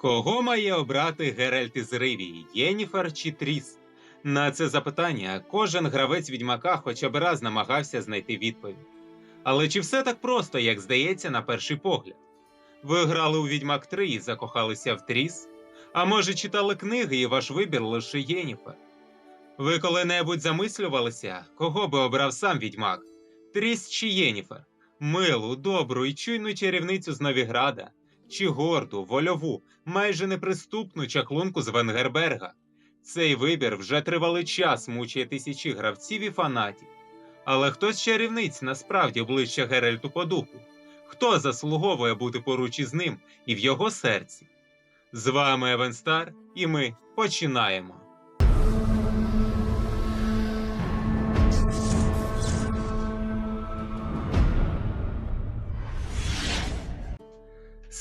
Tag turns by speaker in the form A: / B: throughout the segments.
A: Кого має обрати Геральт із Ривії, Єніфер чи Тріс? На це запитання кожен гравець відьмака хоча б раз намагався знайти відповідь. Але чи все так просто, як здається на перший погляд? Ви грали у Відьмак 3 і закохалися в Тріс? А може читали книги і ваш вибір лише Єніфер? Ви коли-небудь замислювалися, кого би обрав сам відьмак? Тріс чи Єніфер? Милу, добру і чуйну чарівницю з Новіграда? Чи горду, вольову, майже неприступну чаклунку з Венгерберга? Цей вибір вже тривалий час мучає тисячі гравців і фанатів. Але хто з чарівниць насправді ближче Геральту по духу? Хто заслуговує бути поруч із ним і в його серці? З вами Евенстар, і ми починаємо.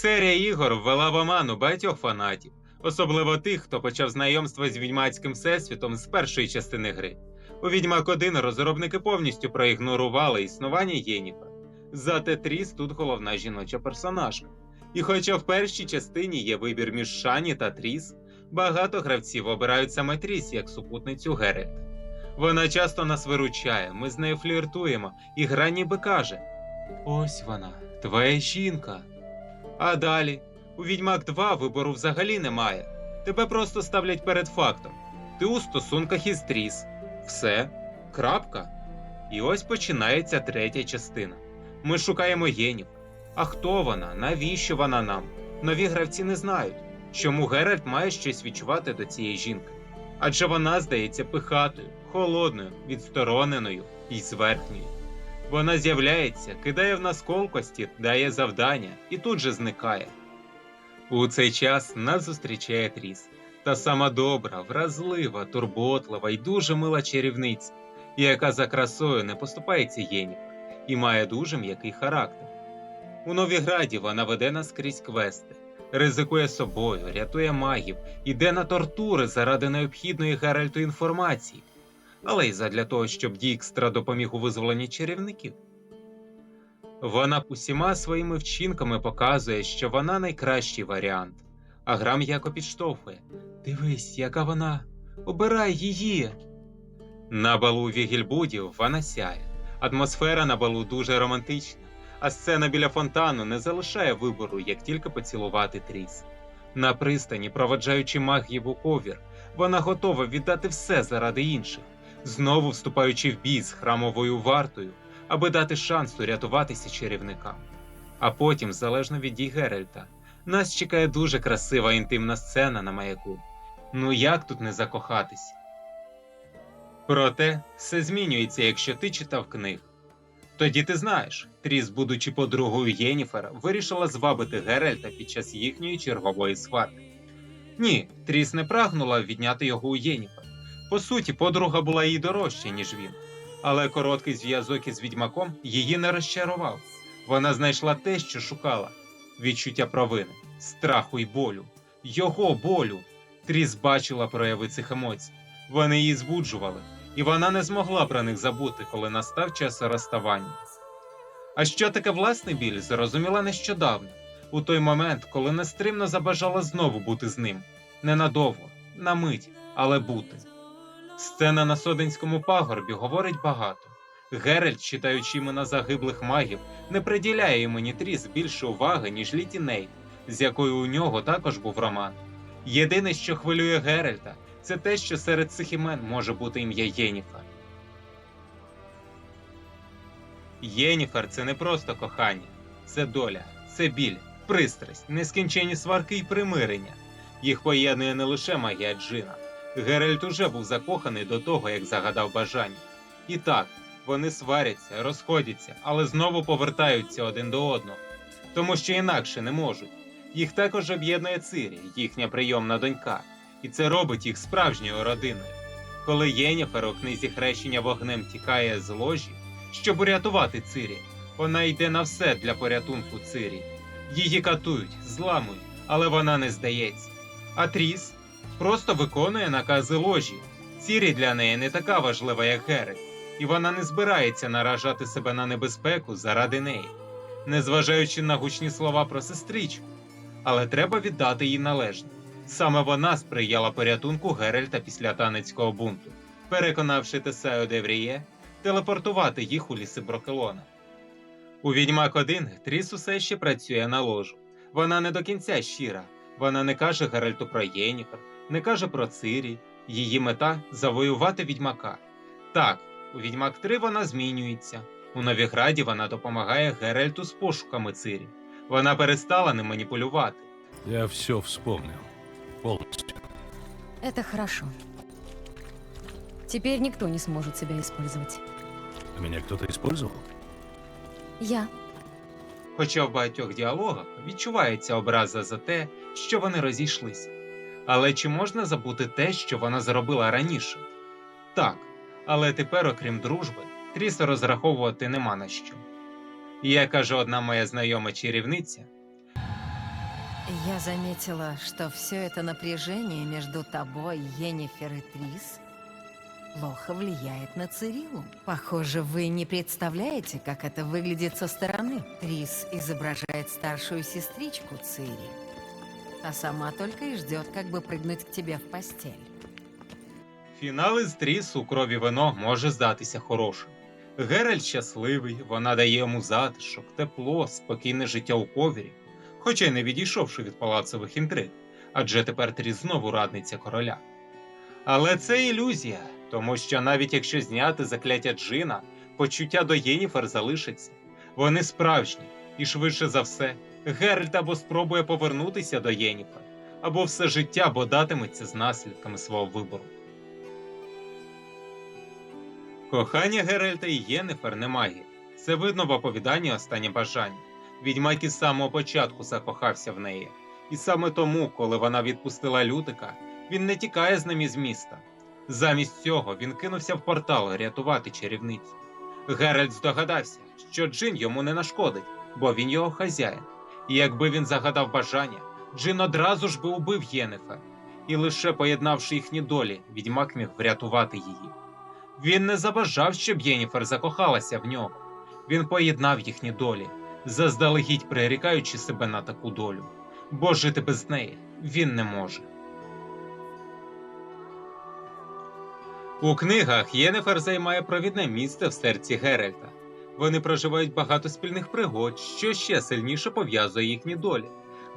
A: Серія ігор ввела в оману багатьох фанатів, особливо тих, хто почав знайомство з відьмацьким всесвітом з першої частини гри. У Відьмак 1 розробники повністю проігнорували існування Єніфер. Зате Тріс тут головна жіноча персонажка. І хоча в першій частині є вибір між Шані та Тріс, багато гравців обирають саме Тріс як супутницю Геральта. Вона часто нас виручає, ми з нею фліртуємо, і гра ніби каже: Ось вона, твоя жінка. А далі, у Відьмак 2 вибору взагалі немає. Тебе просто ставлять перед фактом. Ти у стосунках із Тріс. Все, крапка. І ось починається третя частина. Ми шукаємо Єнів. А хто вона? Навіщо вона нам? Нові гравці не знають, чому Геральт має щось відчувати до цієї жінки. Адже вона здається пихатою, холодною, відстороненою і зверхньою. Вона з'являється, кидає в нас колкості, дає завдання і тут же зникає. У цей час нас зустрічає Тріс, та сама добра, вразлива, турботлива і дуже мила чарівниця, яка за красою не поступається Єнів і має дуже м'який характер. У Новіграді вона веде нас крізь квести, ризикує собою, рятує магів, іде на тортури заради необхідної Геральту інформації, але й задля того, щоб Дікстра допоміг у визволенні чарівників. Вона усіма своїми вчинками показує, що вона найкращий варіант, а гра м'яко підштовхує. Дивись, яка вона. Обирай її. На балу Вігільбудів вона сяє. Атмосфера на балу дуже романтична, а сцена біля фонтану не залишає вибору, як тільки поцілувати тріс. На пристані, проводжаючи магів у ковір, вона готова віддати все заради інших, знову вступаючи в бій з храмовою вартою, аби дати шанс урятуватися чарівникам. А потім, залежно від дій Геральта, нас чекає дуже красива інтимна сцена на маяку. Ну як тут не закохатись? Проте все змінюється, якщо ти читав книг. Тоді ти знаєш, Тріс, будучи подругою Єніфер, вирішила звабити Геральта під час їхньої чергової схватки. Ні, Тріс не прагнула відняти його у Єніфер. По суті, подруга була їй дорожча, ніж він. Але короткий зв'язок із відьмаком її не розчарував. Вона знайшла те, що шукала: відчуття провини, страху й болю, його болю. Тріс бачила прояви цих емоцій. Вони її збуджували, і вона не змогла про них забути, коли настав час розставання. А що таке власний біль, зрозуміла нещодавно, у той момент, коли нестримно забажала знову бути з ним. Ненадовго, на мить, але бути. Сцена на Соденському пагорбі говорить багато. Геральт, читаючи імена загиблих магів, не приділяє імені Тріс більше уваги, ніж Літі Нейт, з якою у нього також був роман. Єдине, що хвилює Геральта, це те, що серед цих імен може бути ім'я Єніфер. Єніфер це не просто кохання, це доля, це біль, пристрасть, нескінченні сварки й примирення. Їх поєднує не лише магія Джина. Геральт уже був закоханий до того, як загадав бажання. І так, вони сваряться, розходяться, але знову повертаються один до одного, тому що інакше не можуть. Їх також об'єднує Цирі, їхня прийомна донька, і це робить їх справжньою родиною. Коли Єніфер у книзі хрещення вогнем тікає з ложі, щоб урятувати Цирі, вона йде на все для порятунку Цирі. Її катують, зламують, але вона не здається. А Тріс просто виконує накази ложі. Цірі для неї не така важлива, як Геральт, і вона не збирається наражати себе на небезпеку заради неї, незважаючи на гучні слова про сестричку. але треба віддати їй належне. Саме вона сприяла порятунку Геральта після танецького бунту, переконавши Тесео Девріє телепортувати їх у ліси Брокелона. У Відьмак 1 Тріс усе ще працює на ложу. Вона не до кінця щира. Вона не каже Геральту про Єніфер, не каже про Цирі. Її мета завоювати відьмака. Так, у Відьмак 3 вона змінюється. У Новіграді вона допомагає Геральту з пошуками Цирі. Вона перестала ним маніпулювати.
B: Я все вспомнил. Полностью.
C: Это хорошо. Теперь никто не сможет себя использовать.
B: А Меня кто-то использовал?
C: Я.
A: Хоча в багатьох діалогах відчувається образа за те, що вони розійшлися. Але чи можна забути те, що вона зробила раніше? Так, але тепер, окрім дружби, Тріса розраховувати нема на що. І як каже одна моя знайома чарівниця,
D: Я заметила, что все это напряжение между тобой, Енифер и Трис плохо влияет на Цирилу. Похоже, вы не представляете, как это выглядит со стороны. Трис изображает старшую сестричку Цири, а сама только и ждет, как бы прыгнуть к тебе в постель.
A: фінал із Тріс у крові вино може здатися хорошим. Геральт щасливий, вона дає йому затишок, тепло, спокійне життя у ковірі, хоча й не відійшовши від палацових інтриг, адже тепер Тріс знову радниця короля. Але це ілюзія, тому що навіть якщо зняти закляття Джина, почуття до Єніфер залишиться. Вони справжні, і швидше за все, Геральт або спробує повернутися до Єніфер, або все життя бодатиметься з наслідками свого вибору. Кохання Геральта і Єнифер не магія. Це видно в оповіданні останнє бажання. Відьмак із самого початку закохався в неї. І саме тому, коли вона відпустила лютика, він не тікає з ним із міста. Замість цього він кинувся в портал рятувати чарівницю. Геральт здогадався, що Джин йому не нашкодить, бо він його хазяїн. І якби він загадав бажання, Джин одразу ж би убив Єнифер. І лише поєднавши їхні долі, відьмак міг врятувати її. Він не забажав, щоб Єніфер закохалася в нього. Він поєднав їхні долі, заздалегідь прирікаючи себе на таку долю, бо жити без неї він не може. У книгах Єнефер займає провідне місце в серці Геральта. Вони проживають багато спільних пригод, що ще сильніше пов'язує їхні долі.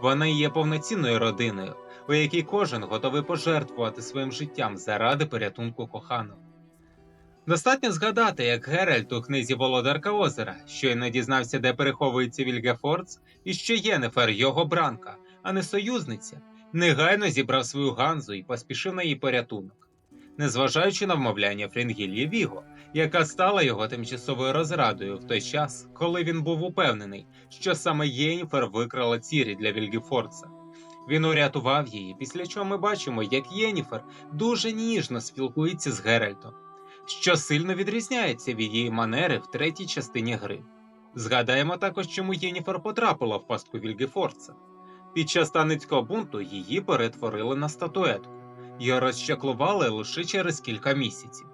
A: Вона є повноцінною родиною, у якій кожен готовий пожертвувати своїм життям заради порятунку коханого. Достатньо згадати, як Геральт у книзі Володарка озера щойно дізнався, де переховується Вільгефордс, і що Єнефер його бранка, а не союзниця, негайно зібрав свою ганзу і поспішив на її порятунок. Незважаючи на вмовляння Фрінгіллі Віго, яка стала його тимчасовою розрадою в той час, коли він був упевнений, що саме Єнефер викрала цірі для Вільгефордса. Він урятував її, після чого ми бачимо, як Єніфер дуже ніжно спілкується з Геральтом що сильно відрізняється від її манери в третій частині гри. Згадаємо також, чому Єніфер потрапила в пастку Вільгефорца. Під час танецького бунту її перетворили на статуетку і розчаклували лише через кілька місяців,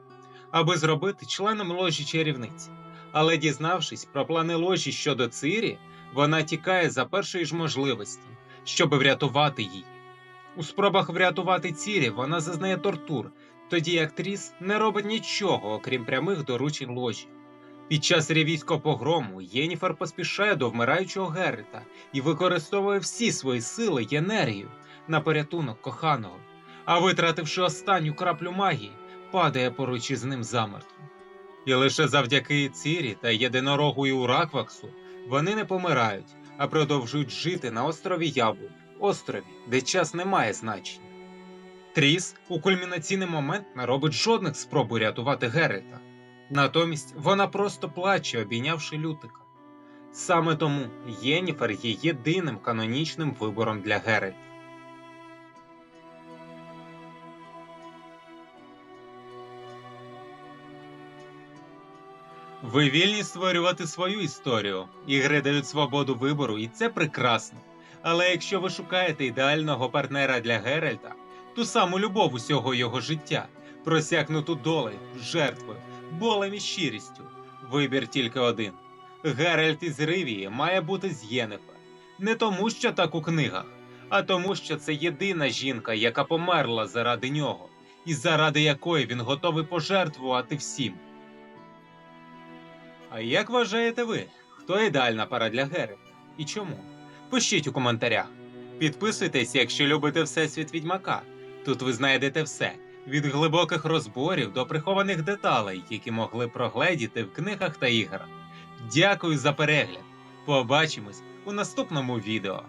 A: аби зробити членом ложі чарівниці. Але дізнавшись про плани ложі щодо Цирі, вона тікає за першої ж можливості, щоб врятувати її. У спробах врятувати Цірі вона зазнає тортур, тоді як Тріс не робить нічого, окрім прямих доручень ложі. Під час рівійського погрому Єніфер поспішає до вмираючого Геррита і використовує всі свої сили й енергію на порятунок коханого, а витративши останню краплю магії, падає поруч із ним замертво. І лише завдяки Цірі та єдинорогу Уракваксу вони не помирають, а продовжують жити на острові Яблук, острові, де час не має значення. Тріс у кульмінаційний момент не робить жодних спроб урятувати Геррита. Натомість вона просто плаче, обійнявши лютика. Саме тому Єніфер є єдиним канонічним вибором для Геральта. Ви вільні створювати свою історію. Ігри дають свободу вибору, і це прекрасно. Але якщо ви шукаєте ідеального партнера для Геральта, ту саму любов усього його життя, просякнуту долею, жертвою, болем і щирістю. Вибір тільки один. Геральт із Ривії має бути з Єнефа. Не тому, що так у книгах, а тому, що це єдина жінка, яка померла заради нього, і заради якої він готовий пожертвувати всім. А як вважаєте ви, хто ідеальна пара для Гери? І чому? Пишіть у коментарях. Підписуйтесь, якщо любите Всесвіт Відьмака. Тут ви знайдете все від глибоких розборів до прихованих деталей, які могли прогледіти в книгах та іграх. Дякую за перегляд. Побачимось у наступному відео.